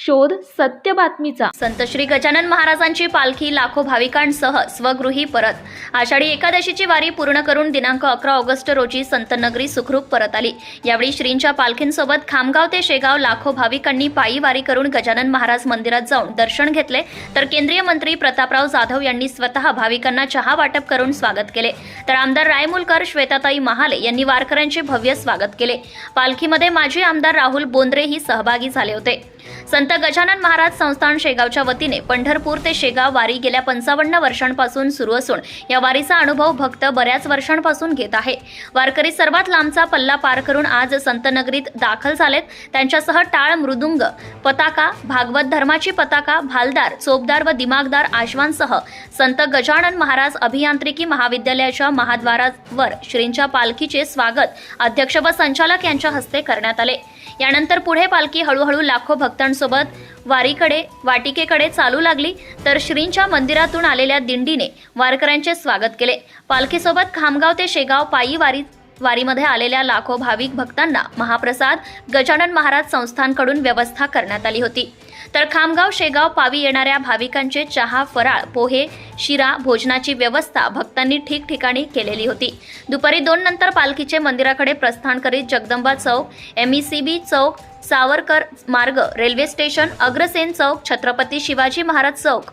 शोध सत्य बातमीचा. संत श्री गजानन महाराजांची पालखी लाखो भाविकांसह स्वगृही परत. आषाढी एकादशीची वारी पूर्ण करून दिनांक अकरा ऑगस्ट रोजी संतनगरी सुखरूप परत आली. यावेळी श्रींच्या पालखींसोबत खामगाव ते शेगाव लाखो भाविकांनी पायी वारी करून गजानन महाराज मंदिरात जाऊन दर्शन घेतले. तर केंद्रीय मंत्री प्रतापराव जाधव यांनी स्वतः भाविकांना चहा वाटप करून स्वागत केले. तर आमदार रायमुलकर श्वेताताई महाले यांनी वारकऱ्यांचे भव्य स्वागत केले. पालखीमध्ये माजी आमदार राहुल बोंद्रेही सहभागी झाले होते. संत गजानन महाराज संस्थान शेगावच्या वतीने पंढरपूर ते शेगाव वारी गेल्या पंचावन्न वर्षांपासून सुरू असून या वारीचा अनुभव भक्त बऱ्याच वर्षांपासून घेत आहे. वारकरी सर्वात लांबचा पल्ला पार करून आज संतनगरीत दाखल झालेत. त्यांच्यासह टाळ मृदुंग पताका भागवत धर्माची पताका भालदार चोपदार व दिमागदार आश्वांसह संत गजानन महाराज अभियांत्रिकी महाविद्यालयाच्या महाद्वारावर श्रींच्या पालखीचे स्वागत अध्यक्ष व संचालक यांच्या हस्ते करण्यात आले. यानंतर पुढे पालखी हळूहळू लाखो भक्तांसोबत वारीकडे वाटिकेकडे चालू लागली तर श्रींच्या मंदिरातून आलेल्या दिंडीने वारकऱ्यांचे स्वागत केले. पालखीसोबत खामगाव ते शेगाव पायी वारी वारीमध्ये आलेल्या लाखो भाविक भक्तांना महाप्रसाद गजानन महाराज संस्थांकडून व्यवस्था करण्यात आली होती. तर खामगाव शेगाव पावी येणाऱ्या भाविकांचे चहा फराळ पोहे शिरा भोजनाची व्यवस्था भक्तांनी ठिकठिकाणी केलेली होती. दुपारी दोन नंतर पालखीचे मंदिराकडे प्रस्थान करीत जगदंबा चौक एमईसीबी चौक सावरकर मार्ग रेल्वे स्टेशन अग्रसेन चौक छत्रपती शिवाजी महाराज चौक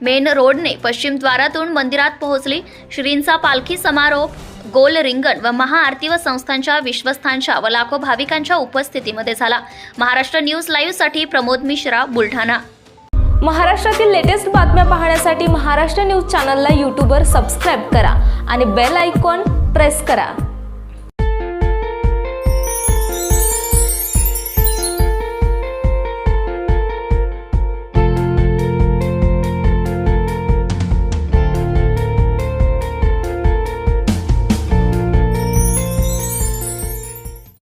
मेन रोडने पश्चिम द्वारातून मंदिरात पोहोचली. श्रींचा पालखी समारोप गोल रिंगण व महाआरती व संस्थांच्या विश्वस्थांच्या व लाखो भाविकांच्या उपस्थितीमध्ये झाला. महाराष्ट्र न्यूज लाईव्हसाठी प्रमोद मिश्रा बुलढाणा. महाराष्ट्रातील लेटेस्ट बातम्या पाहण्यासाठी महाराष्ट्र न्यूज चॅनलला यूट्यूबवर सबस्क्राईब करा आणि बेल आयकॉन प्रेस करा.